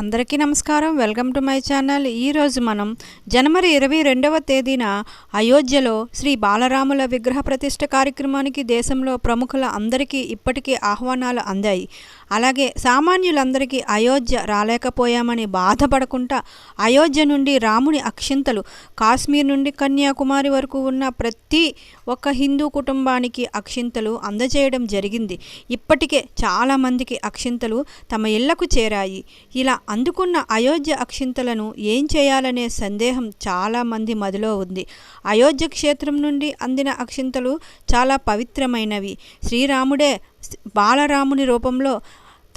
అందరికీ నమస్కారం. Welcome to my channel. ఈరోజు మనం జనవరి ఇరవై రెండవ తేదీన అయోధ్యలో శ్రీ బాలరాముల విగ్రహ ప్రతిష్ఠ కార్యక్రమానికి దేశంలో ప్రముఖుల అందరికీ ఇప్పటికీ ఆహ్వానాలు అందాయి. అలాగే సామాన్యులందరికీ అయోధ్య రాలేకపోయామని బాధపడకుండా అయోధ్య నుండి రాముని అక్షింతలు కాశ్మీర్ నుండి కన్యాకుమారి వరకు ఉన్న ప్రతి ఒక్క హిందూ కుటుంబానికి అక్షింతలు అందజేయడం జరిగింది. ఇప్పటికే చాలామందికి అక్షింతలు తమ ఇళ్ళకు చేరాయి. ఇలా అందుకున్న అయోధ్య అక్షింతలను ఏం చేయాలనే సందేహం చాలామంది మదిలో ఉంది. అయోధ్య క్షేత్రం నుండి అందిన అక్షింతలు చాలా పవిత్రమైనవి. శ్రీరాముడే బాలరాముని రూపంలో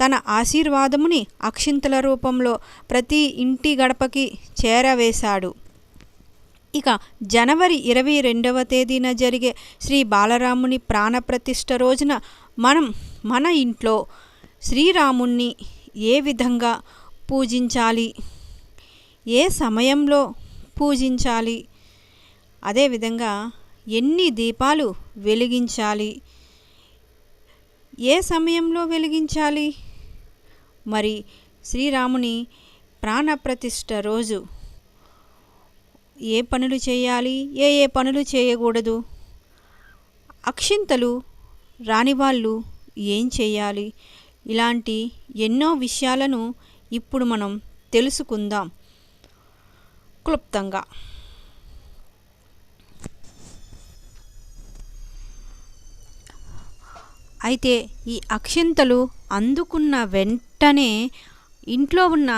తన ఆశీర్వాదముని అక్షింతల రూపంలో ప్రతి ఇంటి గడపకి చేరవేశాడు. ఇక జనవరి ఇరవై రెండవ తేదీన జరిగే శ్రీ బాలరాముని ప్రాణప్రతిష్ఠ రోజున మనం మన ఇంట్లో శ్రీరాముణ్ణి ఏ విధంగా పూజించాలి? ఏ సమయంలో పూజించాలి? అదేవిధంగా ఎన్ని దీపాలు వెలిగించాలి? ఏ సమయంలో వెలిగించాలి? మరి శ్రీరాముని ప్రాణప్రతిష్ఠ రోజు ఏ పనులు చేయాలి? ఏ ఏ పనులు చేయకూడదు? అక్షింతలు రాని వాళ్ళు ఏం చేయాలి? ఇలాంటి ఎన్నో విషయాలను ఇప్పుడు మనం తెలుసుకుందాం క్లుప్తంగా. అయితే ఈ అక్షింతలు అందుకున్న వెంటనే ఇంట్లో ఉన్న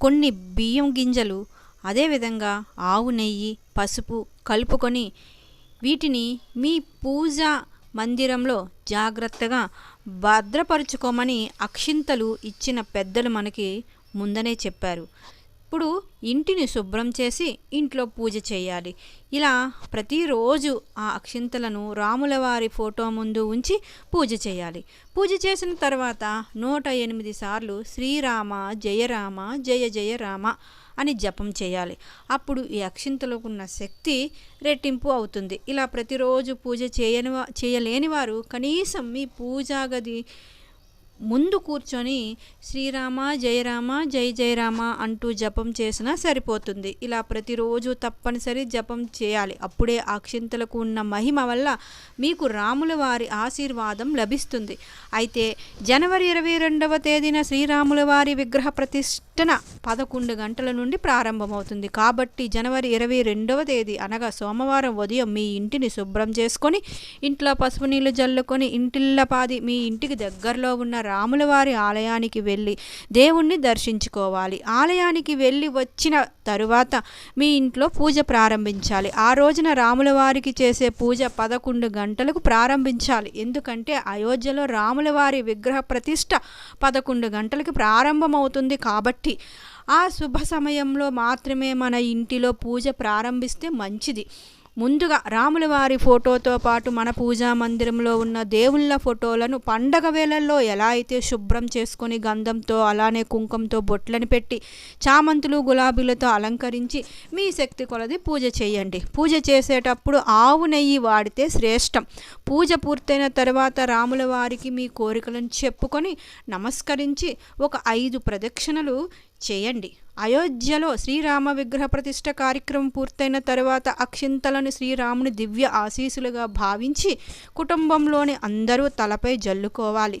కొన్ని బియ్యం గింజలు అదేవిధంగా ఆవు నెయ్యి పసుపు కలుపుకొని వీటిని మీ పూజ మందిరంలో జాగ్రత్తగా భద్రపరుచుకోమని అక్షింతలు ఇచ్చిన పెద్దలు మనకి ముందనే చెప్పారు. ఇప్పుడు ఇంటిని శుభ్రం చేసి ఇంట్లో పూజ చేయాలి. ఇలా ప్రతిరోజు ఆ అక్షింతలను రాముల వారి ఫోటో ముందు ఉంచి పూజ చేయాలి. పూజ చేసిన తర్వాత నూట ఎనిమిది సార్లు శ్రీరామ జయరామ జయ జయ రామ అని జపం చేయాలి. అప్పుడు ఈ అక్షింతలకు ఉన్న శక్తి రెట్టింపు అవుతుంది. ఇలా ప్రతిరోజు పూజ చేయని చేయలేని వారు కనీసం మీ పూజా గది ముందు కూర్చొని శ్రీరామ జయరామ జై జయరామ అంటూ జపం చేసినా సరిపోతుంది. ఇలా ప్రతిరోజు తప్పనిసరి జపం చేయాలి. అప్పుడే అక్షింతలకు ఉన్న మహిమ వల్ల మీకు రాముల వారి ఆశీర్వాదం లభిస్తుంది. అయితే జనవరి ఇరవై రెండవ తేదీన శ్రీరాముల వారి విగ్రహ ప్రతిష్టన పదకొండు గంటల నుండి ప్రారంభమవుతుంది. కాబట్టి జనవరి ఇరవై రెండవ తేదీ అనగా సోమవారం ఉదయం మీ ఇంటిని శుభ్రం చేసుకొని ఇంట్లో పసుపు నీళ్ళు జల్లుకొని ఇంటిల్లపాది మీ ఇంటికి దగ్గరలో ఉన్న రాములవారి ఆలయానికి వెళ్ళి దేవుణ్ణి దర్శించుకోవాలి. ఆలయానికి వెళ్ళి వచ్చిన తరువాత మీ ఇంట్లో పూజ ప్రారంభించాలి. ఆ రోజున రాములవారికి చేసే పూజ పదకొండు గంటలకు ప్రారంభించాలి. ఎందుకంటే అయోధ్యలో రాములవారి విగ్రహ ప్రతిష్ట పదకొండు గంటలకు ప్రారంభమవుతుంది కాబట్టి ఆ శుభ సమయంలో మాత్రమే మన ఇంటిలో పూజ ప్రారంభిస్తే మంచిది. ముందుగా రాముల వారి ఫోటోతో పాటు మన పూజా మందిరంలో ఉన్న దేవుళ్ళ ఫోటోలను పండగ వేళల్లో ఎలా అయితే శుభ్రం చేసుకొని గంధంతో అలానే కుంకంతో బొట్లను పెట్టి చామంతులు గులాబీలతో అలంకరించి మీ శక్తి కొలది పూజ చేయండి. పూజ చేసేటప్పుడు ఆవు నెయ్యి వాడితే శ్రేష్టం. పూజ పూర్తయిన తర్వాత రాముల వారికి మీ కోరికలను చెప్పుకొని నమస్కరించి ఒక ఐదు ప్రదక్షిణలు చేయండి. అయోధ్యలో శ్రీరామ విగ్రహ ప్రతిష్ట కార్యక్రమం పూర్తయిన తర్వాత అక్షింతలను శ్రీరాముని దివ్య ఆశీసులుగా భావించి కుటుంబంలోని అందరూ తలపై జల్లుకోవాలి.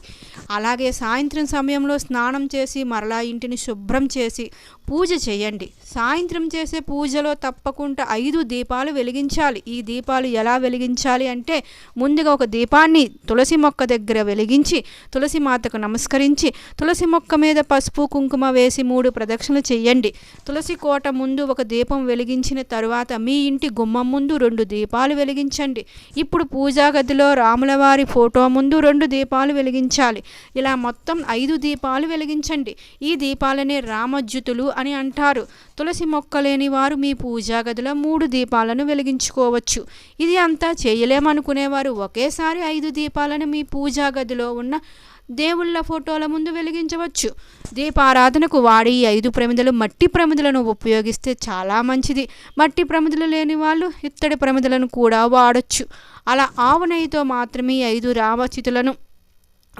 అలాగే సాయంత్రం సమయంలో స్నానం చేసి మరలా ఇంటిని శుభ్రం చేసి పూజ చేయండి. సాయంత్రం చేసే పూజలో తప్పకుండా ఐదు దీపాలు వెలిగించాలి. ఈ దీపాలు ఎలా వెలిగించాలి అంటే ముందుగా ఒక దీపాన్ని తులసి మొక్క దగ్గర వెలిగించి తులసి మాతకు నమస్కరించి తులసి మొక్క మీద పసుపు కుంకుమ వేసి మూడు ప్రదక్షిణలు చేయాలి చేయండి. తులసి కోట ముందు ఒక దీపం వెలిగించిన తరువాత మీ ఇంటి గుమ్మం ముందు రెండు దీపాలు వెలిగించండి. ఇప్పుడు పూజా గదిలో రాములవారి ఫోటో ముందు రెండు దీపాలు వెలిగించాలి. ఇలా మొత్తం ఐదు దీపాలు వెలిగించండి. ఈ దీపాలనే రామజ్యుతులు అని అంటారు. తులసి మొక్క లేని వారు మీ పూజా గదిలో మూడు దీపాలను వెలిగించుకోవచ్చు. ఇది అంతా చేయలేమనుకునేవారు. ఒకేసారి ఐదు దీపాలను మీ పూజా గదిలో ఉన్న దేవుళ్ళ ఫోటోల ముందు వెలిగించవచ్చు. దీపారాధనకు వాడి ఐదు ప్రమిదలు మట్టి ప్రమిదలను ఉపయోగిస్తే చాలా మంచిది. మట్టి ప్రమిదలు లేని వాళ్ళు ఇత్తడి ప్రమిదలను కూడా వాడచ్చు. అలా ఆవు నెయ్యితో మాత్రమే ఐదు రామచితులను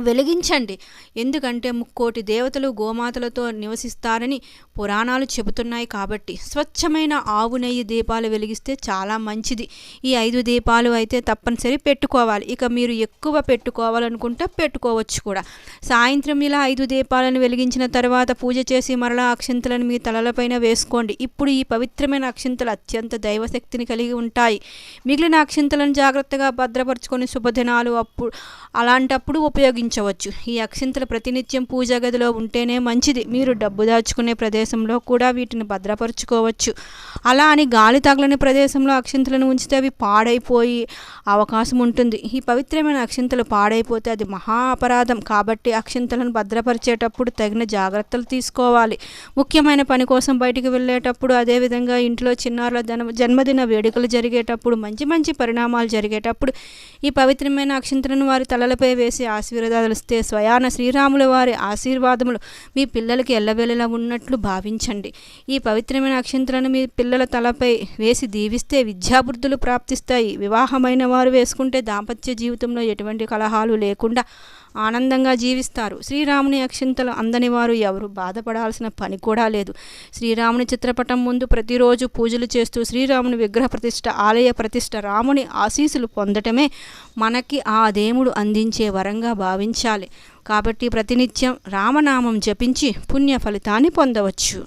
వెలిగించండి. ఎందుకంటే ముక్కోటి దేవతలు గోమాతలతో నివసిస్తారని పురాణాలు చెబుతున్నాయి కాబట్టి. స్వచ్ఛమైన ఆవు నెయ్యి దీపాలు వెలిగిస్తే చాలా మంచిది. ఈ ఐదు దీపాలు అయితే తప్పనిసరి పెట్టుకోవాలి. ఇక మీరు ఎక్కువ పెట్టుకోవాలనుకుంటే పెట్టుకోవచ్చు కూడా. సాయంత్రం ఇలా ఐదు దీపాలను వెలిగించిన తర్వాత పూజ చేసి మరలా అక్షింతలను మీ తలలపైన వేసుకోండి. ఇప్పుడు ఈ పవిత్రమైన అక్షింతలు అత్యంత దైవశక్తిని కలిగి ఉంటాయి. మిగిలిన అక్షింతలను జాగ్రత్తగా భద్రపరుచుకొని శుభదినాలు అప్పుడు అలాంటప్పుడు ఉపయోగించవచ్చు. ఈ అక్షింతలు ప్రతినిత్యం పూజా గదిలో ఉంటేనే మంచిది. మీరు డబ్బు దాచుకునే ప్రదేశంలో కూడా వీటిని భద్రపరుచుకోవచ్చు. అలా అని గాలి తగలని ప్రదేశంలో అక్షింతలను ఉంచితే అవి పాడైపోయి అవకాశం ఉంటుంది. ఈ పవిత్రమైన అక్షింతలు పాడైపోతే అది మహా అపరాధం. కాబట్టి అక్షింతలను భద్రపరిచేటప్పుడు తగిన జాగ్రత్తలు తీసుకోవాలి. ముఖ్యమైన పని కోసం బయటికి వెళ్ళేటప్పుడు అదేవిధంగా ఇంట్లో చిన్నారుల జన్మ జన్మదిన వేడుకలు జరిగేటప్పుడు మంచి మంచి పరిణామాలు జరిగేటప్పుడు ఈ పవిత్రమైన అక్షింతలను వారి తలలపై వేసి ఆశీర్వాదాలు ఇస్తే స్వయాన శ్రీరాముల వారి ఆశీర్వాదములు మీ పిల్లలకి ఎల్లవెల్లలా ఉన్నట్లు భావించండి. ఈ పవిత్రమైన అక్షింతలను మీ పిల్లల తలపై వేసి దీవిస్తే విద్యాబుద్ధులు ప్రాప్తిస్తాయి. వివాహమైన వారు వేసుకుంటే దాంపత్య జీవితంలో ఎటువంటి కలహాలు లేకుండా ఆనందంగా జీవిస్తారు. శ్రీరాముని అక్షింతలు అందని వారు ఎవరు బాధపడాల్సిన పని కూడా లేదు. శ్రీరాముని చిత్రపటం ముందు ప్రతిరోజు పూజలు చేస్తూ శ్రీరాముని విగ్రహ ప్రతిష్ట ఆలయ ప్రతిష్ట రాముని ఆశీస్సులు పొందటమే మనకి ఆ దేవుడు అందించే వరంగా భావించాలి. కాబట్టి ప్రతినిత్యం రామనామం జపించి పుణ్య ఫలితాన్ని పొందవచ్చు.